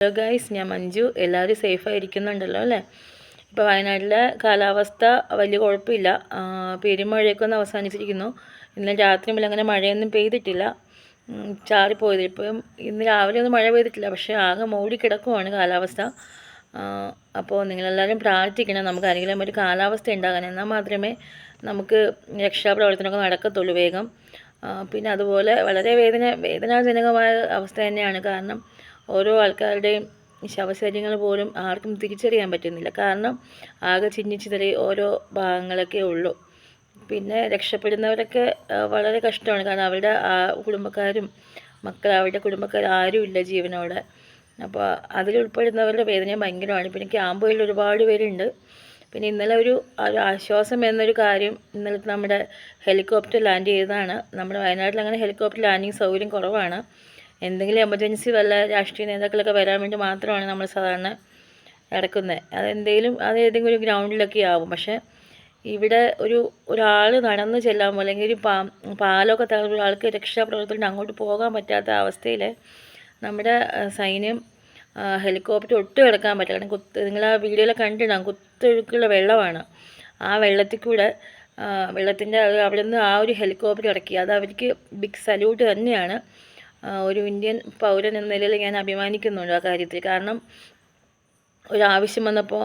Hello guys ഞാൻ മഞ്ജു. എല്ലാവരും സേഫായിരിക്കുന്നുണ്ടല്ലോ അല്ലേ? ഇപ്പോൾ വയനാട്ടിലെ കാലാവസ്ഥ വലിയ കുഴപ്പമില്ല. പെരുമഴയൊക്കെ ഒന്ന് അവസാനിച്ചിരിക്കുന്നു. ഇന്നലെ രാത്രി മുതൽ അങ്ങനെ മഴയൊന്നും പെയ്തിട്ടില്ല. ചാറിപ്പോയത്. ഇപ്പം ഇന്ന് രാവിലെ ഒന്നും മഴ പെയ്തിട്ടില്ല. പക്ഷേ ആകെ മൂടി കിടക്കുവാണ് കാലാവസ്ഥ. അപ്പോൾ നിങ്ങളെല്ലാവരും പ്രാർത്ഥിക്കണം. നമുക്ക് ആരെങ്കിലും ഒരു കാലാവസ്ഥ ഉണ്ടാകാൻ. എന്നാൽ മാത്രമേ നമുക്ക് രക്ഷാപ്രവർത്തനമൊക്കെ നടക്കത്തുള്ളൂ വേഗം. പിന്നെ അതുപോലെ വളരെ വേദന വേദനാജനകമായ അവസ്ഥ തന്നെയാണ്. കാരണം ഓരോ ആൾക്കാരുടെയും ശവശരീരങ്ങൾ പോലും ആർക്കും തിരിച്ചറിയാൻ പറ്റുന്നില്ല. കാരണം ആകെ ചിന്നിച്ചിതറി ഓരോ ഭാഗങ്ങളൊക്കെ ഉള്ളൂ. പിന്നെ രക്ഷപ്പെടുന്നവരൊക്കെ വളരെ കഷ്ടമാണ്. കാരണം അവരുടെ കുടുംബക്കാരും മക്കൾ അവരുടെ കുടുംബക്കാർ ഇല്ല ജീവനോടെ. അപ്പോൾ അതിലുൾപ്പെടുന്നവരുടെ വേദനയും ഭയങ്കരമാണ്. പിന്നെ ക്യാമ്പുകളിൽ ഒരുപാട് പേരുണ്ട്. പിന്നെ ഇന്നലെ ഒരു ഒരു ആശ്വാസം എന്നൊരു കാര്യം ഇന്നലെ നമ്മുടെ ഹെലികോപ്റ്റർ ലാൻഡ് ചെയ്തതാണ്. നമ്മുടെ വയനാട്ടിൽ അങ്ങനെ ഹെലികോപ്റ്റർ ലാൻഡിങ് സൗകര്യം കുറവാണ്. എന്തെങ്കിലും എമർജൻസി വല്ല രാഷ്ട്രീയ നേതാക്കളൊക്കെ വരാൻ വേണ്ടി മാത്രമാണ് നമ്മൾ സാധാരണ ഇറക്കുന്നത് അതെന്തെങ്കിലും അത് ഏതെങ്കിലും ഒരു ഗ്രൗണ്ടിലൊക്കെ ആവും. പക്ഷേ ഇവിടെ ഒരു ഒരാൾ നടന്ന് ചെല്ലാമോ അല്ലെങ്കിൽ ഒരു പാ പാലമൊക്കെ തകർന്ന ഒരാൾക്ക് രക്ഷാപ്രവർത്തനം അങ്ങോട്ട് പോകാൻ പറ്റാത്ത അവസ്ഥയിൽ നമ്മുടെ സൈന്യം ഹെലികോപ്റ്റർ ഒട്ടും കിടക്കാൻ പറ്റില്ല. കാരണം കുത്ത് നിങ്ങൾ ആ വീഡിയോയിലൊക്കെ കണ്ടിട്ടുണ്ടാകും കുത്തൊഴുക്കുള്ള വെള്ളമാണ്. ആ വെള്ളത്തിൽ കൂടെ വെള്ളത്തിന്റെ അവിടെ നിന്ന് ആ ഒരു ഹെലികോപ്റ്റർ ഇറക്കി. അത് അവർക്ക് ബിഗ് സല്യൂട്ട് തന്നെയാണ്. ഒരു ഇന്ത്യൻ പൗരൻ എന്ന നിലയിൽ ഞാൻ അഭിമാനിക്കുന്നുണ്ട് ആ കാര്യത്തിൽ. കാരണം ഒരാവശ്യം വന്നപ്പോൾ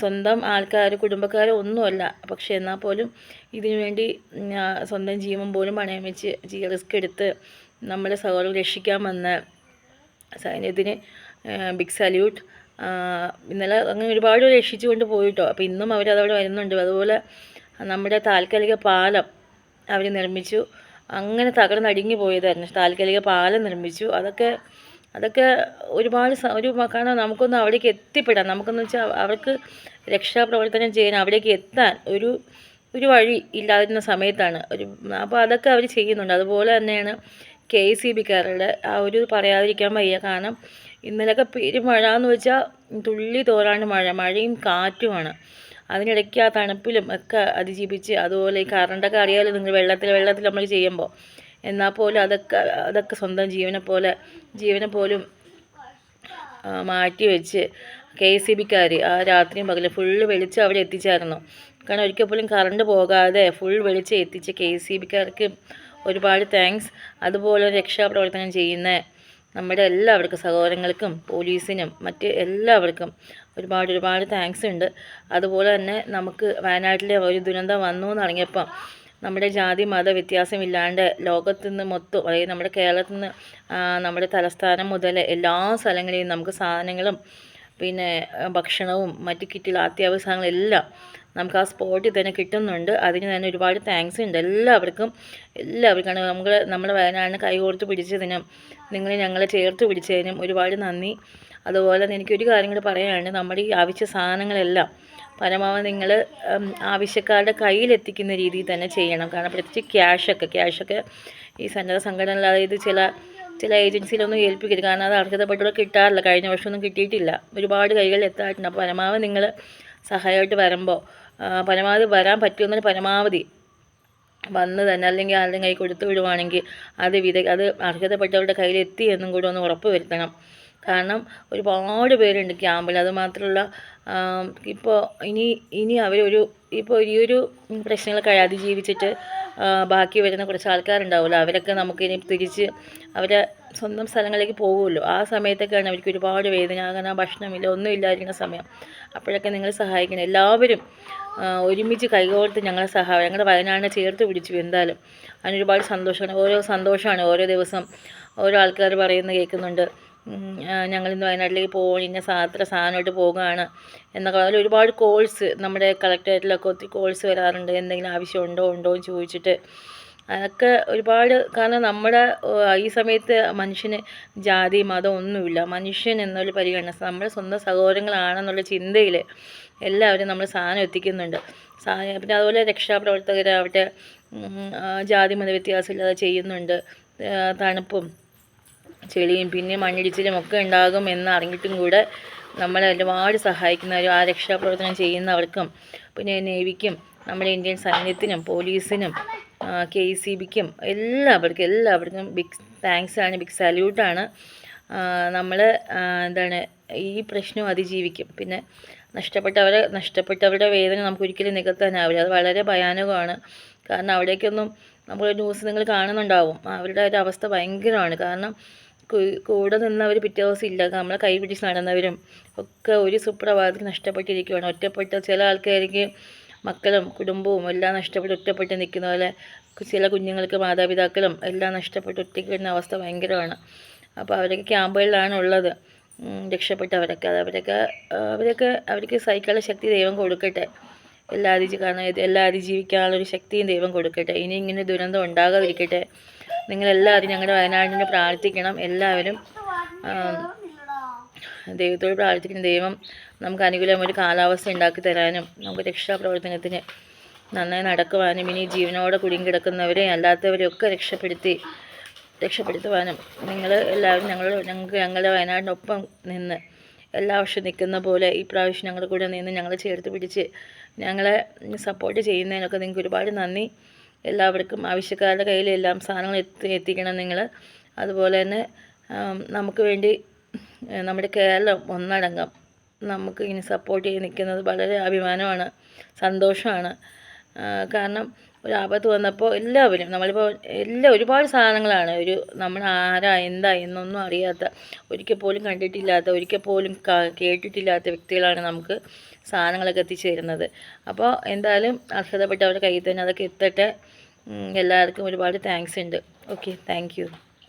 സ്വന്തം ആൾക്കാർ കുടുംബക്കാർ ഒന്നുമല്ല. പക്ഷെ എന്നാൽ പോലും ഇതിനു വേണ്ടി സ്വന്തം ജീവൻ പോലും പണയം വെച്ച് ജീ റിസ്ക് എടുത്ത് നമ്മളെ സഹോദരൻ രക്ഷിക്കാൻ വന്ന സൈന്യത്തിന് ബിഗ് സല്യൂട്ട് ഇന്നലെ അങ്ങനെ ഒരുപാട് രക്ഷിച്ചുകൊണ്ട് പോയിട്ടോ. അപ്പോൾ ഇന്നും അവരതവിടെ വരുന്നുണ്ട്. അതുപോലെ നമ്മുടെ താൽക്കാലിക പാലം അവർ നിർമ്മിച്ചു. അങ്ങനെ തകർന്നടിഞ്ഞു പോയതായിരുന്നു. താൽക്കാലിക പാലം നിർമ്മിച്ചു. അതൊക്കെ അതൊക്കെ ഒരുപാട് ഒരു കാരണം നമുക്കൊന്ന് അവിടേക്ക് എത്തിപ്പെടാം നമുക്കെന്ന് വെച്ചാൽ അവർക്ക് രക്ഷാപ്രവർത്തനം ചെയ്യാൻ അവിടേക്ക് എത്താൻ ഒരു ഒരു വഴി ഇല്ലാതിരുന്ന സമയത്താണ്. ഒരു അപ്പോൾ അതൊക്കെ അവർ ചെയ്യുന്നുണ്ട്. അതുപോലെ തന്നെയാണ് കെ സി ബിക്കാരുടെ ആ ഒരു പറയാതിരിക്കാൻ വയ്യ. കാരണം ഇന്നലെയൊക്കെ പെരുമഴ എന്ന് വെച്ചാൽ തുള്ളി തോരാണ്ട് മഴ. മഴയും കാറ്റുമാണ്. അതിനിടയ്ക്ക് ആ തണുപ്പിലും ഒക്കെ അതിജീവിച്ച് അതുപോലെ ഈ കറണ്ടൊക്കെ അറിയാമല്ലോ നിങ്ങൾ വെള്ളത്തിൽ വെള്ളത്തിൽ നമ്മൾ ചെയ്യുമ്പോൾ എന്നാൽ പോലും അതൊക്കെ അതൊക്കെ സ്വന്തം ജീവനെ പോലെ ജീവനെ പോലും മാറ്റി വെച്ച് കെ സി ബിക്കാർ ആ രാത്രിയും പകലും ഫുള്ള് വെളിച്ചം അവിടെ എത്തിച്ചായിരുന്നു കാരണം ഒരിക്കൽ പോലും കറണ്ട് പോകാതെ ഫുൾ വെളിച്ച് എത്തിച്ച കെ സി ബിക്കാർക്ക് ഒരുപാട് താങ്ക്സ് അതുപോലെ രക്ഷാപ്രവർത്തനം ചെയ്യുന്ന നമ്മുടെ എല്ലാവർക്കും സഹോദരങ്ങൾക്കും പോലീസിനും മറ്റ് എല്ലാവർക്കും ഒരുപാട് ഒരുപാട് താങ്ക്സ് ഉണ്ട്. അതുപോലെ തന്നെ നമുക്ക് വയനാട്ടിലെ ഒരു ദുരന്തം വന്നു എന്നറിഞ്ഞപ്പം നമ്മുടെ ജാതി മത വ്യത്യാസമില്ലാണ്ട് ലോകത്ത് നിന്ന് മൊത്തം അതായത് നമ്മുടെ കേരളത്തിൽ നിന്ന് നമ്മുടെ തലസ്ഥാനം മുതൽ എല്ലാ സ്ഥലങ്ങളിലും നമുക്ക് സാധനങ്ങളും പിന്നെ ഭക്ഷണവും മറ്റ് കിറ്റുകൾ അത്യാവശ്യങ്ങളെല്ലാം നമുക്ക് ആ സ്പോട്ടിൽ തന്നെ കിട്ടുന്നുണ്ട്. അതിന് തന്നെ ഒരുപാട് താങ്ക്സ് ഉണ്ട്. എല്ലാവർക്കും എല്ലാവർക്കും നമ്മൾ നമ്മുടെ വയനാടിനെ കൈകോർത്ത് പിടിച്ചതിനും നിങ്ങൾ ഞങ്ങളെ ചേർത്ത് പിടിച്ചതിനും ഒരുപാട് നന്ദി. അതുപോലെ തന്നെ എനിക്കൊരു കാര്യം കൂടി പറയാനുണ്ട്. നമ്മുടെ ഈ ആവശ്യ സാധനങ്ങളെല്ലാം പരമാവധി നിങ്ങൾ ആവശ്യക്കാരുടെ കയ്യിലെത്തിക്കുന്ന രീതിയിൽ തന്നെ ചെയ്യണം. കാരണം പ്രത്യേകിച്ച് ക്യാഷൊക്കെ ക്യാഷൊക്കെ ഈ സന്നദ്ധ സംഘടനകൾ അതായത് ചില ചില ഏജൻസിയിലൊന്നും ഏൽപ്പിക്കരുത്. കാരണം അത് അർഹതപ്പെട്ടവർ കിട്ടാറില്ല. കഴിഞ്ഞ വർഷമൊന്നും കിട്ടിയിട്ടില്ല. ഒരുപാട് കൈകളിൽ എത്താറുണ്ട്. അപ്പോൾ പരമാവധി നിങ്ങൾ സഹായമായിട്ട് വരുമ്പോൾ പരമാവധി വരാൻ പറ്റുമെന്നൊരു പരമാവധി വന്ന് തന്നെ അല്ലെങ്കിൽ ആരുടെയും കൈ കൊടുത്തു വിടുവാണെങ്കിൽ അത് വിധ അത് അർഹതപ്പെട്ടവരുടെ കയ്യിൽ എത്തി എന്നും കൂടി ഒന്ന് ഉറപ്പ് വരുത്തണം. കാരണം ഒരുപാട് പേരുണ്ട് ക്യാമ്പിൽ. അത് മാത്രമല്ല ഇപ്പോൾ ഇനി ഇനി അവരൊരു ഇപ്പോൾ ഈ ഒരു പ്രശ്നങ്ങളൊക്കെ അതിജീവിച്ചിട്ട് ജീവിച്ചിട്ട് ബാക്കി വരുന്ന കുറച്ച് ആൾക്കാരുണ്ടാവുമല്ലോ. അവരൊക്കെ നമുക്ക് ഇനി തിരിച്ച് അവരെ സ്വന്തം സ്ഥലങ്ങളിലേക്ക് പോകുമല്ലോ. ആ സമയത്തൊക്കെയാണ് അവർക്ക് ഒരുപാട് വേദന കാരണം ഭക്ഷണമില്ല ഒന്നും ഇല്ലാതിരിക്കുന്ന സമയം. അപ്പോഴൊക്കെ നിങ്ങൾ സഹായിക്കണം. എല്ലാവരും ഒരുമിച്ച് കൈകോർത്ത് ഞങ്ങളെ സഹായം ഞങ്ങളുടെ വയനാടിനെ ചേർത്ത് പിടിച്ചു എന്തായാലും. അതിനൊരുപാട് സന്തോഷമാണ്. ഓരോ സന്തോഷമാണ്. ഓരോ ദിവസം ഓരോ ആൾക്കാർ പറയുന്നത് കേൾക്കുന്നുണ്ട്. ഞങ്ങളിന്ന് വയനാട്ടിലേക്ക് പോകണം ഇന്ന സാ സാധനമായിട്ട് പോകുകയാണ് എന്നൊക്കെ അതിൽ ഒരുപാട് കോഴ്സ് നമ്മുടെ കളക്ടറേറ്റിലൊക്കെ ഒത്തിരി കോഴ്സ് വരാറുണ്ട് എന്തെങ്കിലും ആവശ്യം ഉണ്ടോ എന്ന് ചോദിച്ചിട്ട്. അതൊക്കെ ഒരുപാട് കാരണം നമ്മുടെ ഈ സമയത്ത് മനുഷ്യന് ജാതി മതം ഒന്നുമില്ല. മനുഷ്യൻ എന്നൊരു പരിഗണന നമ്മുടെ സ്വന്തം സഹോദരങ്ങളാണെന്നുള്ള ചിന്തയിൽ എല്ലാവരും നമ്മൾ സാധനം എത്തിക്കുന്നുണ്ട്. സാധനം പിന്നെ അതുപോലെ രക്ഷാപ്രവർത്തകരാവട്ടെ ജാതി മത വ്യത്യാസമില്ലാതെ ചെയ്യുന്നുണ്ട്. തണുപ്പും ചെളിയും പിന്നെ മണ്ണിടിച്ചിലും ഒക്കെ ഉണ്ടാകും എന്ന് അറിഞ്ഞിട്ടും കൂടെ നമ്മളെ ഒരുപാട് സഹായിക്കുന്നവരും ആ രക്ഷാപ്രവർത്തനം ചെയ്യുന്നവർക്കും പിന്നെ നേവിക്കും നമ്മുടെ ഇന്ത്യൻ സൈന്യത്തിനും പോലീസിനും കെ സി ബിക്കും എല്ലാവർക്കും എല്ലാവർക്കും ബിഗ് താങ്ക്സ് ആണ് ബിഗ് സല്യൂട്ടാണ് നമ്മൾ എന്താണ് ഈ പ്രശ്നം അതിജീവിക്കും. പിന്നെ നഷ്ടപ്പെട്ടവരെ നഷ്ടപ്പെട്ടവരുടെ വേദന നമുക്ക് ഒരിക്കലും നികത്താനാവില്ല. അത് വളരെ ഭയാനകമാണ്. കാരണം അവിടേക്കൊന്നും നമ്മൾ ന്യൂസ് നിങ്ങൾ കാണുന്നുണ്ടാവും. അവരുടെ ഒരു അവസ്ഥ ഭയങ്കരമാണ്. കാരണം കൂടെ നിന്നവർ പിറ്റേ ദിവസം ഇല്ല നമ്മളെ കൈ പിടിച്ച് നടന്നവരും ഒക്കെ ഒരു സുപ്രഭാതത്തിൽ നഷ്ടപ്പെട്ടിരിക്കുകയാണ് ഒറ്റപ്പെട്ട ചില ആൾക്കാർക്ക് മക്കളും കുടുംബവും എല്ലാം നഷ്ടപ്പെട്ട് ഒറ്റപ്പെട്ട് നിൽക്കുന്ന പോലെ ചില കുഞ്ഞുങ്ങൾക്ക് മാതാപിതാക്കളും എല്ലാം നഷ്ടപ്പെട്ട് ഒറ്റയ്ക്ക് വരുന്ന അവസ്ഥ ഭയങ്കരമാണ്. അപ്പോൾ അവരൊക്കെ ക്യാമ്പുകളിലാണ് ഉള്ളത്. രക്ഷപ്പെട്ടവരൊക്കെ. അത് അവരൊക്കെ അവരൊക്കെ അവർക്ക് സഹിക്കാനുള്ള ശക്തി ദൈവം കൊടുക്കട്ടെ. എല്ലാ അതിജീ കാരണം എല്ലാ അതിജീവിക്കാനുള്ളൊരു ശക്തിയും ദൈവം കൊടുക്കട്ടെ. ഇനി ഇങ്ങനെ ദുരന്തം ഉണ്ടാകാതിരിക്കട്ടെ. നിങ്ങളെല്ലാവരും ഞങ്ങളുടെ വയനാടിനെ പ്രാർത്ഥിക്കണം. എല്ലാവരും ദൈവത്തോട് പ്രാർത്ഥിക്കണം. ദൈവം നമുക്ക് അനുകൂലമായ ഒരു കാലാവസ്ഥ ഉണ്ടാക്കി തരാനും നമുക്ക് രക്ഷാപ്രവർത്തനത്തിന് നന്നായി നടക്കുവാനും ഇനി ജീവനോടെ കുടുങ്ങിക്കിടക്കുന്നവരെ അല്ലാത്തവരെയൊക്കെ രക്ഷപ്പെടുത്തി രക്ഷപ്പെടുത്തുവാനും നിങ്ങൾ എല്ലാവരും ഞങ്ങൾ ഞങ്ങൾക്ക് ഞങ്ങളുടെ വയനാടിനൊപ്പം നിന്ന് എല്ലാ വർഷവും നിൽക്കുന്ന പോലെ ഈ പ്രാവശ്യം ഞങ്ങളുടെ കൂടെ നിന്ന് ഞങ്ങളെ ചേർത്ത് പിടിച്ച് ഞങ്ങളെ സപ്പോർട്ട് ചെയ്യുന്നതിനൊക്കെ നിങ്ങൾക്ക് ഒരുപാട് നന്ദി. എല്ലാവർക്കും ആവശ്യക്കാരുടെ കയ്യിലെല്ലാം സാധനങ്ങൾ എത്തി എത്തിക്കണം നിങ്ങൾ. അതുപോലെ തന്നെ നമുക്ക് വേണ്ടി നമ്മുടെ കേരളം ഒന്നടങ്കം നമുക്ക് ഇനി സപ്പോർട്ട് ചെയ്ത് നിൽക്കുന്നത് വളരെ അഭിമാനമാണ് സന്തോഷമാണ്. കാരണം ഒരു ആപത്ത് വന്നപ്പോൾ എല്ലാവരും നമ്മളിപ്പോൾ എല്ലാ ഒരുപാട് സാധനങ്ങളാണ്. ഒരു നമ്മൾ ആരാ എന്താ എന്നൊന്നും അറിയാത്ത ഒരിക്കൽ പോലും കണ്ടിട്ടില്ലാത്ത ഒരിക്കൽ പോലും കേട്ടിട്ടില്ലാത്ത വ്യക്തികളാണ് നമുക്ക് സാധനങ്ങളൊക്കെ എത്തിച്ചു തരുന്നത് അപ്പോൾ എന്തായാലും അർഹതപ്പെട്ടവരുടെ കയ്യിൽ തന്നെ അതൊക്കെ എത്തട്ടെ. എല്ലാവർക്കും ഒരുപാട് താങ്ക്സ് ഉണ്ട്. Okay thank